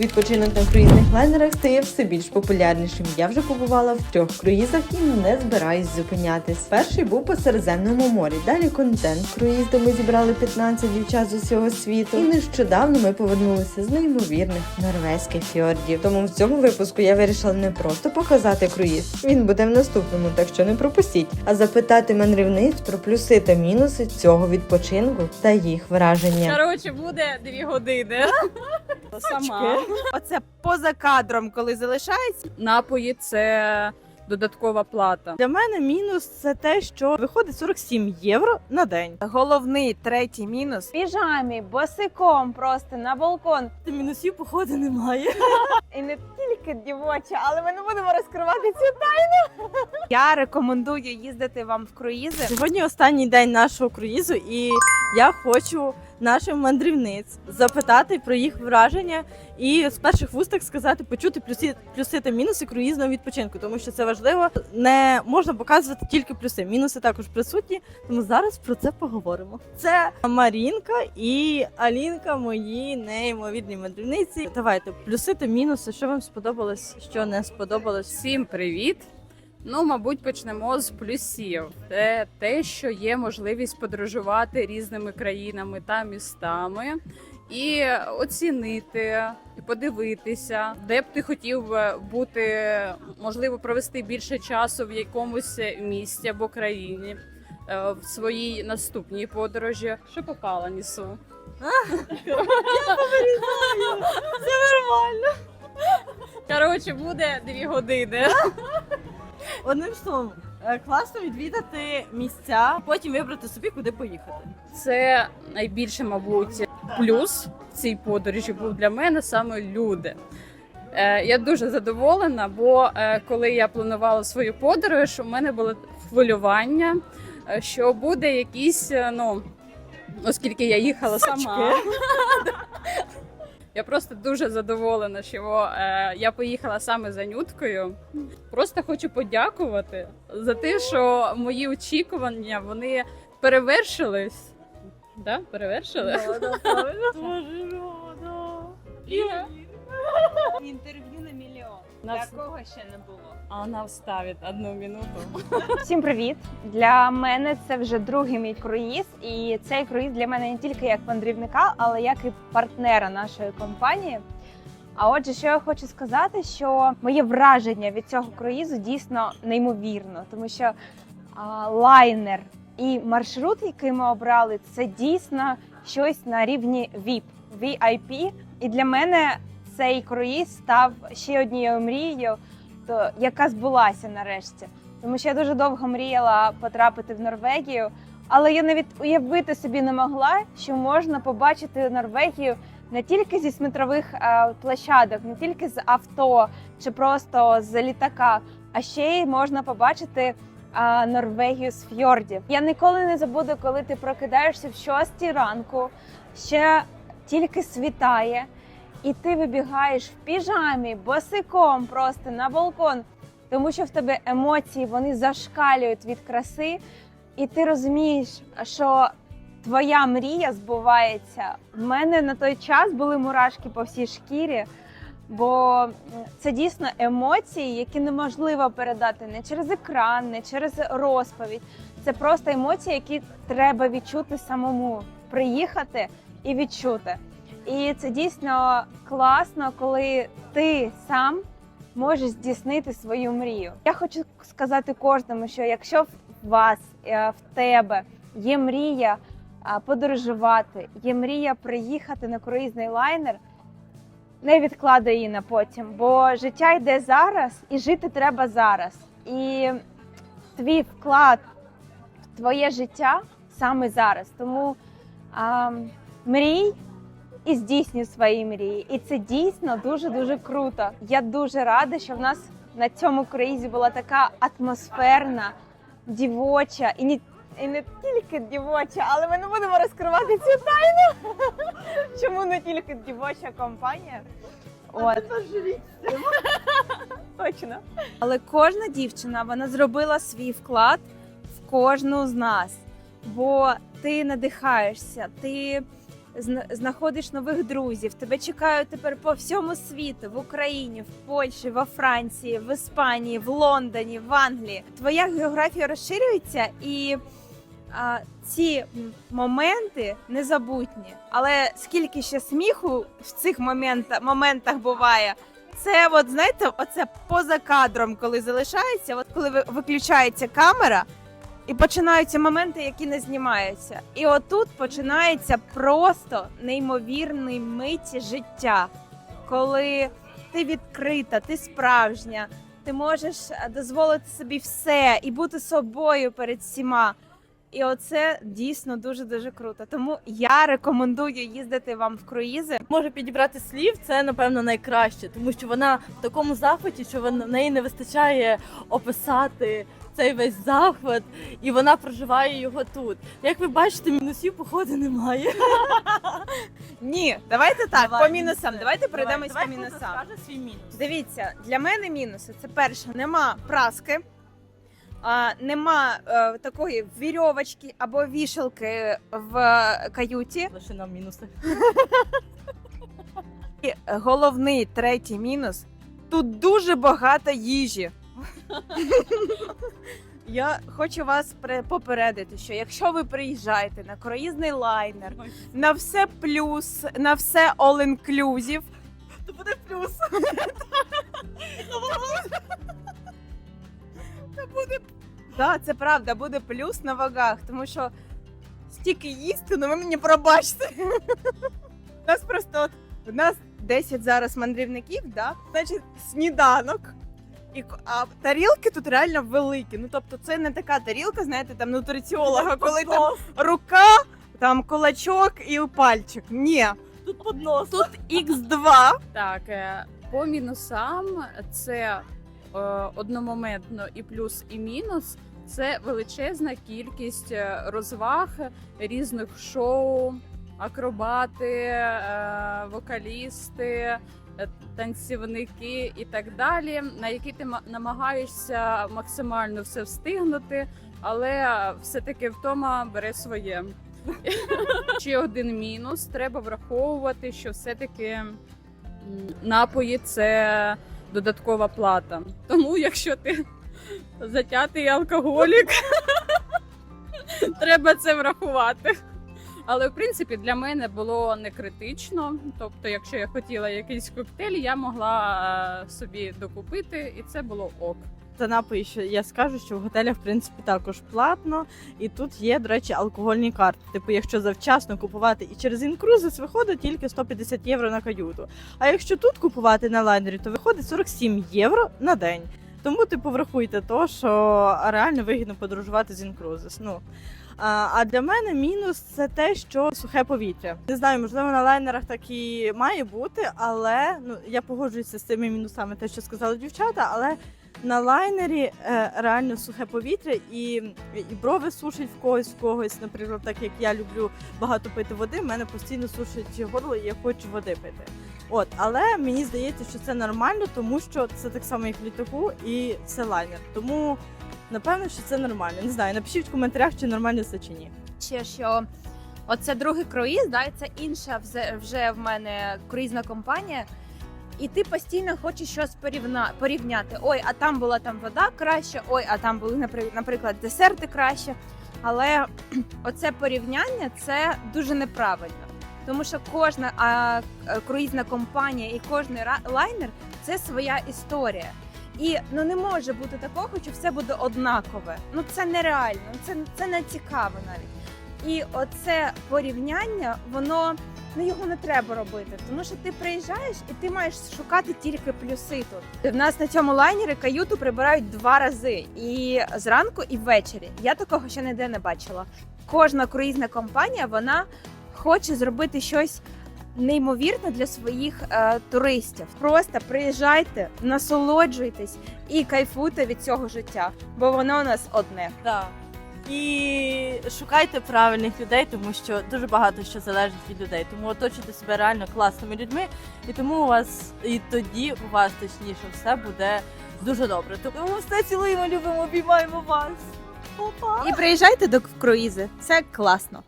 Відпочинок на круїзних лайнерах стає все більш популярнішим. Я вже побувала в трьох круїзах і не збираюсь зупинятись. Перший був по Середземному морі. Далі контент круїз, де ми зібрали 15 дівчат з усього світу. І нещодавно ми повернулися з неймовірних норвезьких фьордів. Тому в цьому випуску я вирішила не просто показати круїз. Він буде в наступному, так що не пропустіть, а запитати мандрівниць про плюси та мінуси цього відпочинку та їх враження. Коротше, буде дві години. Сама. Оце поза кадром, коли залишається. Напої це додаткова плата. Для мене мінус це те, що виходить 47 євро на день. Головний третій мінус. В піжамі, босиком просто на балкон. Мінусів походу немає. І не тільки дівоча, але ми не будемо розкривати цю тайну. Я рекомендую їздити вам в круїзи. Сьогодні останній день нашого круїзу, і я хочу наших мандрівниць запитати про їх враження і з перших вуст сказати, почути плюси, плюси та мінуси круїзного відпочинку, тому що це важливо. Не можна показувати тільки плюси. Мінуси також присутні. Тому зараз про це поговоримо. Це Марінка і Алінка, мої неймовірні мандрівниці. Давайте плюси та мінуси, що вам сподобалось, що не сподобалось. Всім привіт! Ну, мабуть, почнемо з плюсів. Це те, що є можливість подорожувати різними країнами та містами і оцінити, і подивитися, де б ти хотів е, бути, можливо, провести більше часу в якомусь місті або країні е, в своїй наступній подорожі. Що по каланісу? Це нормально. Коротше, буде дві години. Одним словом, е, класно відвідати місця, потім вибрати собі, куди поїхати. Це найбільше, мабуть, плюс в цій подорожі був для мене саме люди. Е, Я дуже задоволена, бо е, коли я планувала свою подорож, у мене було хвилювання, е, що буде якісь, е, ну оскільки я їхала сама. Я просто дуже задоволена, що е, я поїхала саме за нюткою. Просто хочу подякувати за те, що мої очікування вони перевершились. Да? Перевершили? Інтерв'ю на мільйон. Нас- Такого ще не було. А вона вставить одну минуту. Всім привіт! Для мене це вже другий мій круїз, і цей круїз для мене не тільки як мандрівника, але як і партнера нашої компанії. А отже, що я хочу сказати, що моє враження від цього круїзу дійсно неймовірно, тому що а, лайнер і маршрут, який ми обрали, це дійсно щось на рівні VIP, VIP. І для мене цей круїз став ще однією мрією, то яка збулася нарешті. Тому що я дуже довго мріяла потрапити в Норвегію, але я навіть уявити собі не могла, що можна побачити Норвегію не тільки зі смотрових е, площадок, не тільки з авто чи просто з літака, а ще й можна побачити е, Норвегію з фьордів. Я ніколи не забуду, коли ти прокидаєшся в 6 ранку, ще тільки світає, і ти вибігаєш в піжамі, босиком просто на балкон тому що в тебе емоції вони зашкалюють від краси, і ти розумієш, що твоя мрія збувається. В мене на той час були мурашки по всій шкірі, бо це дійсно емоції, які неможливо передати не через екран, не через розповідь. Це просто емоції, які треба відчути самому, приїхати і відчути. І це дійсно класно, коли ти сам можеш здійснити свою мрію. Я хочу сказати кожному, що якщо в вас, е, в тебе є мрія подорожувати, є мрія приїхати на круїзний лайнер, не відкладай її на потім, бо життя йде зараз і жити треба зараз. І твій вклад в твоє життя саме зараз. Тому а, мрій і здійснюй свої мрії. І це дійсно дуже дуже круто. Я дуже рада, що в нас на цьому круїзі була така атмосферна, дівоча і не, і не тільки дівоча, але ми не будемо розкривати цю тайну. Чому не тільки дівоча компанія? От. Точно. Але кожна дівчина вона зробила свій вклад в кожну з нас. Бо ти надихаєшся, ти знаходиш нових друзів. Тебе чекають тепер по всьому світу, в Україні, в Польщі, во Франції, в Іспанії, в Лондоні, в Англії. Твоя географія розширюється і. А, ці моменти незабутні, але скільки ще сміху в цих моментах, моментах буває, це от знаєте, оце поза кадром, коли залишається, от коли ви- виключається камера, і починаються моменти, які не знімаються. І отут починається просто неймовірний миті життя, коли ти відкрита, ти справжня, ти можеш е, дозволити собі все і бути собою перед всіма. І оце дійсно дуже дуже круто. Тому я рекомендую їздити вам в круїзи. Може підібрати слів, це напевно найкраще, тому що вона в такому захваті, що вона- в неї не вистачає описати цей весь захват, і вона проживає його тут. Як ви бачите, мінусів походу немає. Ні, давайте так, Давай, по мінусам. мінуси. Давайте Давай, пройдемось давай, по мінусам. розкаже свій мінус. Дивіться, для мене мінуси це перше, нема праски, а, нема е, такої вірьовочки або вішалки в каюті. Лише нам мінуси. І головний третій мінус тут дуже багато їжі. Я хочу вас пре- попередити, що якщо ви приїжджаєте на круїзний лайнер, на все плюс, на все all-inclusive, То буде плюс. Да, це правда, буде плюс на вагах, тому що стільки їсти, ну ви мені пробачте. У нас просто от у нас 10 зараз мандрівників, да? значить сніданок. І, а тарілки тут реально великі. Ну тобто, це не така тарілка, знаєте, там нутриціолога, коли там рука, там кулачок і пальчик. Ні, Тут поднос. тут Х2. Так, е, по мінусам це е, одномоментно і плюс, і мінус. Це величезна кількість е, розваг різних шоу, акробати, е, вокалісти, е, танцівники і так далі, на які ти намагаєшся максимально все встигнути, але все-таки втома бере своє. Ще один мінус: треба враховувати, що все-таки напої це додаткова плата. Тому, якщо ти затятий алкоголік, треба це врахувати. Але в принципі для мене було не критично. Тобто, якщо я хотіла якийсь коктейль, я могла е, собі докупити, і це було ок. За напої, що я скажу, що в готелях в принципі також платно, і тут є, до речі, алкогольні карти. Типу, якщо завчасно купувати і через інкрузис виходить тільки 150 євро на каюту. А якщо тут купувати на лайнері, то виходить 47 євро на день. Тому, типу, врахуйте то, що реально вигідно подорожувати з інкрузис. Ну а для мене мінус це те, що сухе повітря. Не знаю, можливо, на лайнерах так і має бути, але ну я погоджуюся з цими мінусами, те, що сказали дівчата, але на лайнері е, реально сухе повітря і, і брови сушить в когось, в когось. Наприклад, так як я люблю багато пити води, в мене постійно сушить горло, і я хочу води пити. От, але мені здається, що це нормально, тому що це так само, як в літаку, і це лайнер. Тому напевно, що це нормально. Не знаю, напишіть в коментарях, чи нормально це чи ні. ще що оце другий круїз, да, це інша вже в мене круїзна компанія. І ти постійно хочеш щось порівна, порівняти. Ой, а там була там вода краще, ой, а там були, напри- наприклад, десерти краще. Але оце порівняння це дуже неправильно. Тому що кожна а, е, круїзна компанія і кожен лайнер це своя історія. І ну не може бути такого, що все буде однакове. Ну це нереально, це, це не цікаво навіть. І оце порівняння, воно ну його не треба робити, тому що ти приїжджаєш і ти маєш шукати тільки плюси тут. В нас на цьому лайнері каюту прибирають два рази і зранку, і ввечері. Я такого ще ніде не бачила. Кожна круїзна компанія вона хоче зробити щось. Неймовірне для своїх е, туристів. Просто приїжджайте, насолоджуйтесь і кайфуйте від цього життя, бо воно у нас одне. Да. І шукайте правильних людей, тому що дуже багато що залежить від людей. Тому оточуйте себе реально класними людьми, і тому у вас і тоді у вас точніше все буде дуже добре. Тому все цілуємо, любимо, обіймаємо вас. Опа! І приїжджайте до круїзи. Це класно.